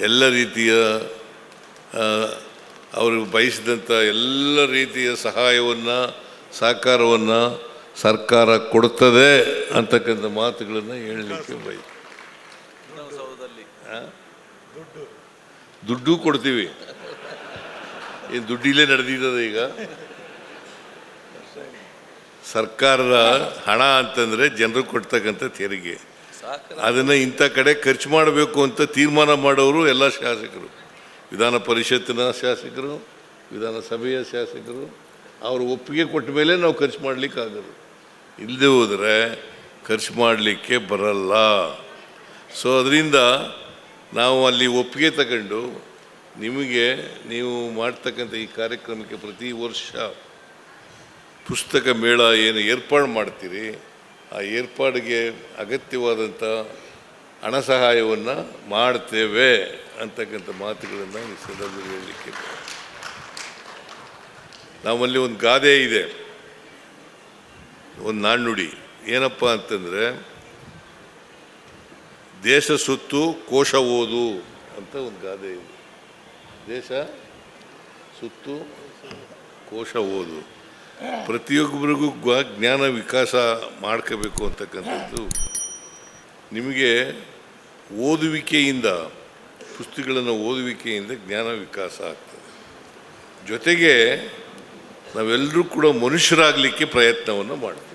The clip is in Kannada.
ಎಲ್ಲ ರೀತಿಯ ಅವರು ಬಯಸಿದಂಥ ಎಲ್ಲ ರೀತಿಯ ಸಹಾಯವನ್ನು, ಸಹಕಾರವನ್ನು ಸರ್ಕಾರ ಕೊಡುತ್ತದೆ ಅಂತಕ್ಕಂಥ ಮಾತುಗಳನ್ನು ಹೇಳಲಿಕ್ಕೆ ಬಯ ದುಡ್ಡು ಕೊಡ್ತೀವಿ. ಏನು ದುಡ್ಡಿಲ್ಲೇ ನಡೆದಿದ್ದದ ಈಗ? ಸರ್ಕಾರದ ಹಣ ಅಂತಂದರೆ ಜನರು ಕೊಡ್ತಕ್ಕಂಥ ತೆರಿಗೆ. ಅದನ್ನು ಇಂಥ ಕಡೆ ಖರ್ಚು ಮಾಡಬೇಕು ಅಂತ ತೀರ್ಮಾನ ಮಾಡೋರು ಎಲ್ಲ ಶಾಸಕರು. ವಿಧಾನ ಪರಿಷತ್ತಿನ ಶಾಸಕರು, ವಿಧಾನಸಭೆಯ ಶಾಸಕರು, ಅವರು ಒಪ್ಪಿಗೆ ಕೊಟ್ಟ ಮೇಲೆ ನಾವು ಖರ್ಚು ಮಾಡಲಿಕ್ಕೆ ಆಗೋದು. ಇಲ್ಲದೆ ಹೋದರೆ ಖರ್ಚು ಮಾಡಲಿಕ್ಕೆ ಬರಲ್ಲ. ಸೊ ಅದರಿಂದ ನಾವು ಅಲ್ಲಿ ಒಪ್ಪಿಗೆ ತಗೊಂಡು ನಿಮಗೆ ನೀವು ಮಾಡ್ತಕ್ಕಂಥ ಈ ಕಾರ್ಯಕ್ರಮಕ್ಕೆ ಪ್ರತಿ ವರ್ಷ ಪುಸ್ತಕ ಮೇಳ ಏನು ಏರ್ಪಾಡು ಮಾಡ್ತೀರಿ ಆ ಏರ್ಪಾಡಿಗೆ ಅಗತ್ಯವಾದಂಥ ಹಣ ಸಹಾಯವನ್ನು ಮಾಡ್ತೇವೆ ಅಂತಕ್ಕಂಥ ಮಾತುಗಳನ್ನು ಈ ಸಂದರ್ಭದಲ್ಲಿ ಹೇಳಲಿಕ್ಕೆ ನಮ್ಮಲ್ಲಿ ಒಂದು ಗಾದೆ ಇದೆ. ಒಂದು ನಾಣ್ಣುಡಿ. ಏನಪ್ಪ ಅಂತಂದರೆ, ದೇಶ ಸುತ್ತು, ಕೋಶ ಓದು ಅಂತ ಒಂದು ಗಾದೆ ಇದೆ. ದೇಶ ಸುತ್ತು, ಕೋಶ ಓದು. ಪ್ರತಿಯೊಬ್ಬರಿಗೂ ಜ್ಞಾನ ವಿಕಾಸ ಮಾಡ್ಕೋಬೇಕು ಅಂತಕ್ಕಂಥದ್ದು ನಿಮಗೆ ಓದುವಿಕೆಯಿಂದ, ಪುಸ್ತಕಗಳನ್ನು ಓದುವಿಕೆಯಿಂದ ಜ್ಞಾನ ವಿಕಾಸ ಆಗ್ತದೆ. ಜೊತೆಗೆ ನಾವೆಲ್ಲರೂ ಕೂಡ ಮನುಷ್ಯರಾಗಲಿಕ್ಕೆ ಪ್ರಯತ್ನವನ್ನು ಮಾಡ್ತೀವಿ.